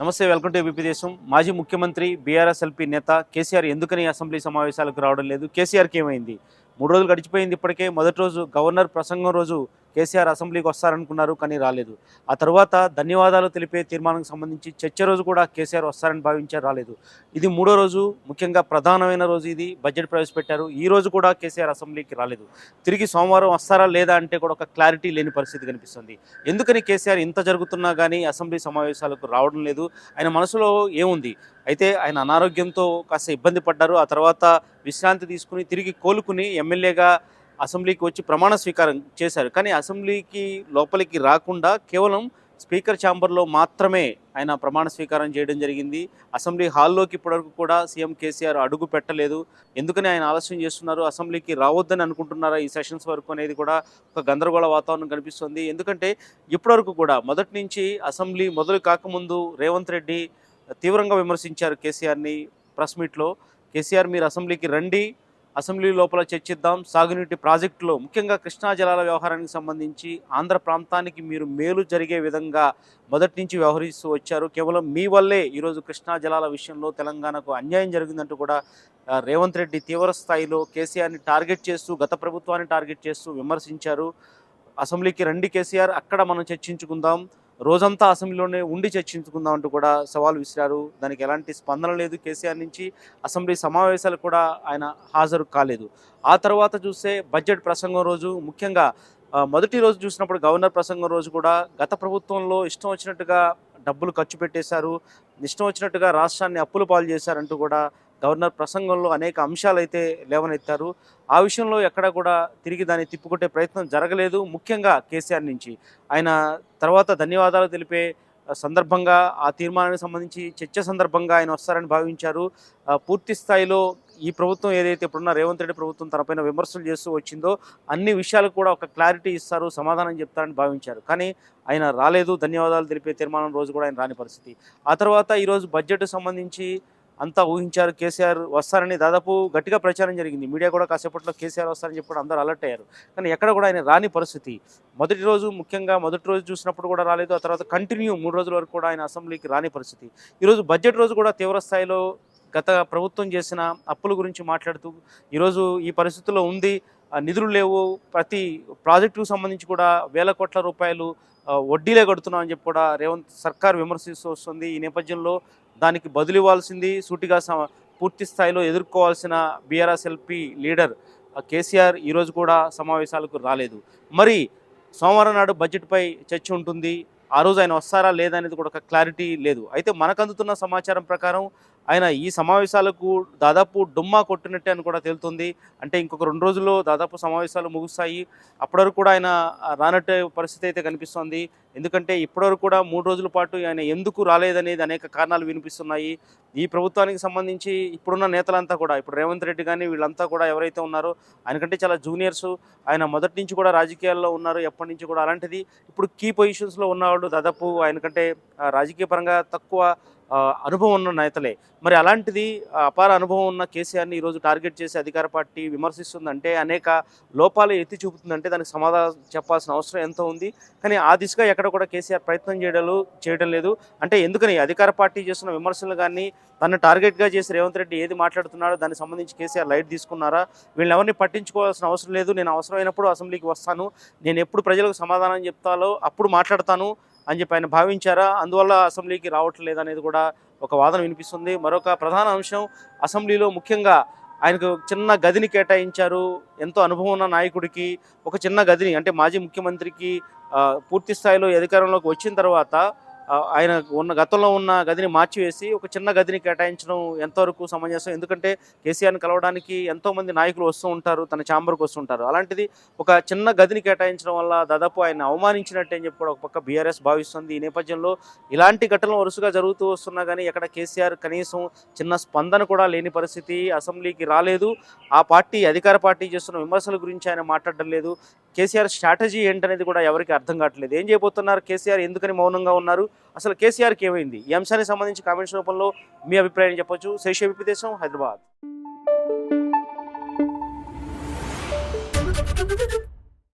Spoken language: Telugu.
నమస్తే వెల్కమ్ టు ఏబీపీ దేశం. మాజీ ముఖ్యమంత్రి బీఆర్ఎస్ ఎల్పీ నేత కేసీఆర్ ఎందుకని అసెంబ్లీ సమావేశాలకు రావడం లేదు? కేసీఆర్కి ఏమైంది? మూడు రోజులు గడిచిపోయింది ఇప్పటికే. మొదటి రోజు గవర్నర్ ప్రసంగం రోజు కేసీఆర్ అసెంబ్లీకి వస్తారనుకున్నారు కానీ రాలేదు. ఆ తర్వాత ధన్యవాదాలు తెలిపే తీర్మానానికి సంబంధించి చర్చ రోజు కూడా కేసీఆర్ వస్తారని భావించారు రాలేదు. ఇది మూడో రోజు ముఖ్యంగా ప్రధానమైన రోజు ఇది బడ్జెట్ ప్రవేశపెట్టారు. ఈ రోజు కూడా కేసీఆర్ అసెంబ్లీకి రాలేదు. తిరిగి సోమవారం వస్తారా లేదా అంటే కూడా ఒక క్లారిటీ లేని పరిస్థితి కనిపిస్తుంది. ఎందుకని కేసీఆర్ ఇంత జరుగుతున్నా కానీ అసెంబ్లీ సమావేశాలకు రావడం లేదు. ఆయన మనసులో ఏముంది? అయితే ఆయన అనారోగ్యంతో కాస్త ఇబ్బంది పడ్డారు. ఆ తర్వాత విశ్రాంతి తీసుకుని తిరిగి కోలుకుని ఎమ్మెల్యేగా అసెంబ్లీకి వచ్చి ప్రమాణ స్వీకారం చేశారు. కానీ అసెంబ్లీకి లోపలికి రాకుండా కేవలం స్పీకర్ ఛాంబర్లో మాత్రమే ఆయన ప్రమాణ స్వీకారం చేయడం జరిగింది. అసెంబ్లీ హాల్లోకి ఇప్పటివరకు కూడా సీఎం కేసీఆర్ అడుగు పెట్టలేదు. ఎందుకని ఆయన ఆలస్యం చేస్తున్నారు? అసెంబ్లీకి రావద్దని అనుకుంటున్నారా? ఈ సెషన్స్ వరకు అనేది కూడా ఒక గందరగోళ వాతావరణం కనిపిస్తుంది. ఎందుకంటే ఇప్పటివరకు కూడా మొదటి నుంచి అసెంబ్లీ మొదలు కాకముందు రేవంత్ రెడ్డి తీవ్రంగా విమర్శించారు కేసీఆర్ని ప్రెస్ మీట్లో. కేసీఆర్ మీరు అసెంబ్లీకి రండి. అసెంబ్లీ లోపల చర్చిద్దాం. సాగునీటి ప్రాజెక్టులో ముఖ్యంగా కృష్ణా జలాల వ్యవహారానికి సంబంధించి ఆంధ్ర ప్రాంతానికి మీరు మేలు జరిగే విధంగా మొదటి నుంచి వ్యవహరిస్తూ వచ్చారు. కేవలం మీ వల్లే ఈరోజు కృష్ణా జలాల విషయంలో తెలంగాణకు అన్యాయం జరిగిందంటూ కూడా రేవంత్ రెడ్డి తీవ్ర స్థాయిలో కేసీఆర్ని టార్గెట్ చేస్తూ గత ప్రభుత్వాన్ని టార్గెట్ చేస్తూ విమర్శించారు. అసెంబ్లీకి రండి కేసీఆర్ అక్కడ మనం చర్చించుకుందాం. రోజంతా అసెంబ్లీలోనే ఉండి చర్చించుకుందాం అంటూ కూడా సవాల్ విసిరారు. దానికి ఎలాంటి స్పందన లేదు. కేసీఆర్ నుంచి అసెంబ్లీ సమావేశాలు కూడా ఆయన హాజరు కాలేదు. ఆ తర్వాత చూస్తే బడ్జెట్ ప్రసంగం రోజు ముఖ్యంగా మొదటి రోజు చూసినప్పుడు గవర్నర్ ప్రసంగం రోజు కూడా గత ప్రభుత్వంలో ఇష్టం వచ్చినట్టుగా డబ్బులు ఖర్చు పెట్టేశారు. ఇష్టం వచ్చినట్టుగా రాష్ట్రాన్ని అప్పులు పాలు చేశారంటూ కూడా గవర్నర్ ప్రసంగంలో అనేక అంశాలు అయితే లేవనెత్తారు. ఆ విషయంలో ఎక్కడా కూడా తిరిగి దాన్ని తిప్పుకొట్టే ప్రయత్నం జరగలేదు ముఖ్యంగా కేసీఆర్ నుంచి. ఆయన తర్వాత ధన్యవాదాలు తెలిపే సందర్భంగా ఆ తీర్మానానికి సంబంధించి చర్చ సందర్భంగా ఆయన వస్తారని భావించారు. పూర్తి స్థాయిలో ఈ ప్రభుత్వం ఏదైతే ఇప్పుడున్న రేవంత్ రెడ్డి ప్రభుత్వం తనపైన విమర్శలు చేస్తూ వచ్చిందో అన్ని విషయాలకు కూడా ఒక క్లారిటీ ఇస్తారు సమాధానం చెప్తారని భావించారు. కానీ ఆయన రాలేదు ధన్యవాదాలు తెలిపే తీర్మానం రోజు కూడా ఆయన రాని పరిస్థితి. ఆ తర్వాత ఈరోజు బడ్జెట్ సంబంధించి అంతా ఊహించారు కేసీఆర్ వస్తారని దాదాపు గట్టిగా ప్రచారం జరిగింది. మీడియా కూడా కాసేపట్లో కేసీఆర్ వస్తారని చెప్పి అందరూ అలర్ట్ అయ్యారు. కానీ ఎక్కడ కూడా ఆయన రాని పరిస్థితి. మొదటి రోజు ముఖ్యంగా మొదటి రోజు చూసినప్పుడు కూడా రాలేదు ఆ తర్వాత కంటిన్యూ మూడు రోజుల వరకు కూడా ఆయన అసెంబ్లీకి రాని పరిస్థితి. ఈరోజు బడ్జెట్ రోజు కూడా తీవ్ర స్థాయిలో గత ప్రభుత్వం చేసిన అప్పుల గురించి మాట్లాడుతూ ఈరోజు ఈ పరిస్థితుల్లో ఉంది. నిధులు లేవు. ప్రతి ప్రాజెక్టుకు సంబంధించి కూడా వేల కోట్ల రూపాయలు వడ్డీలే కడుతున్నాం అని చెప్పి కూడా రేవంత్ సర్కార్ విమర్శిస్తూ వస్తుంది. ఈ నేపథ్యంలో దానికి బదులు ఇవ్వాల్సింది సూటిగా పూర్తి స్థాయిలో ఎదుర్కోవాల్సిన బీఆర్ఎస్ ఎల్పీ లీడర్ కేసీఆర్ ఈరోజు కూడా సమావేశాలకు రాలేదు. మరి సోమవారం నాడు బడ్జెట్పై చర్చ ఉంటుంది. ఆ రోజు ఆయన వస్తారా లేదా అనేది కూడా ఒక క్లారిటీ లేదు. అయితే మనకు అందుతున్న సమాచారం ప్రకారం ఆయన ఈ సమావేశాలకు దాదాపు డుమ్మా కొట్టినట్టే అని కూడా తేలుతుంది. అంటే ఇంకొక రెండు రోజుల్లో దాదాపు సమావేశాలు ముగుస్తాయి. అప్పటివరకు కూడా ఆయన రానట్టే పరిస్థితి అయితే కనిపిస్తోంది. ఎందుకంటే ఇప్పటివరకు కూడా మూడు రోజుల పాటు ఆయన ఎందుకు రాలేదనేది అనేక కారణాలు వినిపిస్తున్నాయి. ఈ ప్రభుత్వానికి సంబంధించి ఇప్పుడున్న నేతలంతా కూడా ఇప్పుడు రేవంత్ రెడ్డి కానీ వీళ్ళంతా కూడా ఎవరైతే ఉన్నారో ఆయనకంటే చాలా జూనియర్స్ ఆయన మొదటి నుంచి కూడా రాజకీయాల్లో ఉన్నారు ఎప్పటి నుంచి కూడా అలాంటిది. ఇప్పుడు కీ పొజిషన్స్లో ఉన్నవాళ్ళు దాదాపు ఆయనకంటే కంటే రాజకీయ పరంగా తక్కువ అనుభవం ఉన్న నేతలే. మరి అలాంటిది అపార అనుభవం ఉన్న కేసీఆర్ని ఈరోజు టార్గెట్ చేసి అధికార పార్టీ విమర్శిస్తుందంటే అనేక లోపాలు ఎత్తి చూపుతుందంటే దానికి సమాధానం చెప్పాల్సిన అవసరం ఎంతో ఉంది. కానీ ఆ దిశగా ఎక్కడ కూడా కేసీఆర్ ప్రయత్నం చేయడం చేయడం లేదు. అంటే ఎందుకని అధికార పార్టీ చేస్తున్న విమర్శలు కానీ తను టార్గెట్గా చేసి రేవంత్ రెడ్డి ఏది మాట్లాడుతున్నాడో దానికి సంబంధించి కేసీఆర్ లైట్ తీసుకున్నారా? వీళ్ళని ఎవరిని పట్టించుకోవాల్సిన అవసరం లేదు. నేను అవసరమైనప్పుడు అసెంబ్లీకి వస్తాను. నేను ఎప్పుడు ప్రజలకు సమాధానం చెప్తాలో అప్పుడు మాట్లాడతాను. అని చెప్పి ఆయన భావించారా? అందువల్ల అసెంబ్లీకి రావట్లేదు అనేది కూడా ఒక వాదన వినిపిస్తుంది. మరొక ప్రధాన అంశం అసెంబ్లీలో ముఖ్యంగా ఆయనకు చిన్న గదిని కేటాయించారు. ఎంతో అనుభవం ఉన్న నాయకుడికి ఒక చిన్న గదిని అంటే మాజీ ముఖ్యమంత్రికి పూర్తి స్థాయిలో అధికారంలోకి వచ్చిన తర్వాత ఆయన ఉన్న గతంలో ఉన్న గదిని మార్చివేసి ఒక చిన్న గదిని కేటాయించడం ఎంతవరకు సమంజసం? ఎందుకంటే కేసీఆర్ని కలవడానికి ఎంతోమంది నాయకులు వస్తూ ఉంటారు తన ఛాంబర్కి వస్తుంటారు అలాంటిది ఒక చిన్న గదిని కేటాయించడం వల్ల దాదాపు ఆయన అవమానించినట్టే అని చెప్పి కూడా ఒక పక్క బీఆర్ఎస్ భావిస్తుంది. ఈ నేపథ్యంలో ఇలాంటి ఘటనలు వరుసగా జరుగుతూ వస్తున్నా కానీ ఎక్కడ కేసీఆర్ కనీసం చిన్న స్పందన కూడా లేని పరిస్థితి అసెంబ్లీకి రాలేదు. ఆ పార్టీ అధికార పార్టీ చేస్తున్న విమర్శల గురించి ఆయన మాట్లాడడం లేదు. కేసీఆర్ స్ట్రాటజీ ఏంటనేది కూడా ఎవరికి అర్థం కావట్లేదు. ఏం చేయబోతున్నారు కేసీఆర్? ఎందుకని మౌనంగా ఉన్నారు? అసలు కేసీఆర్కి ఏమైంది? ఈ అంశానికి సంబంధించి కామెంట్స్ రూపంలో మీ అభిప్రాయం చెప్పొచ్చు. శేష విదేశం హైదరాబాద్.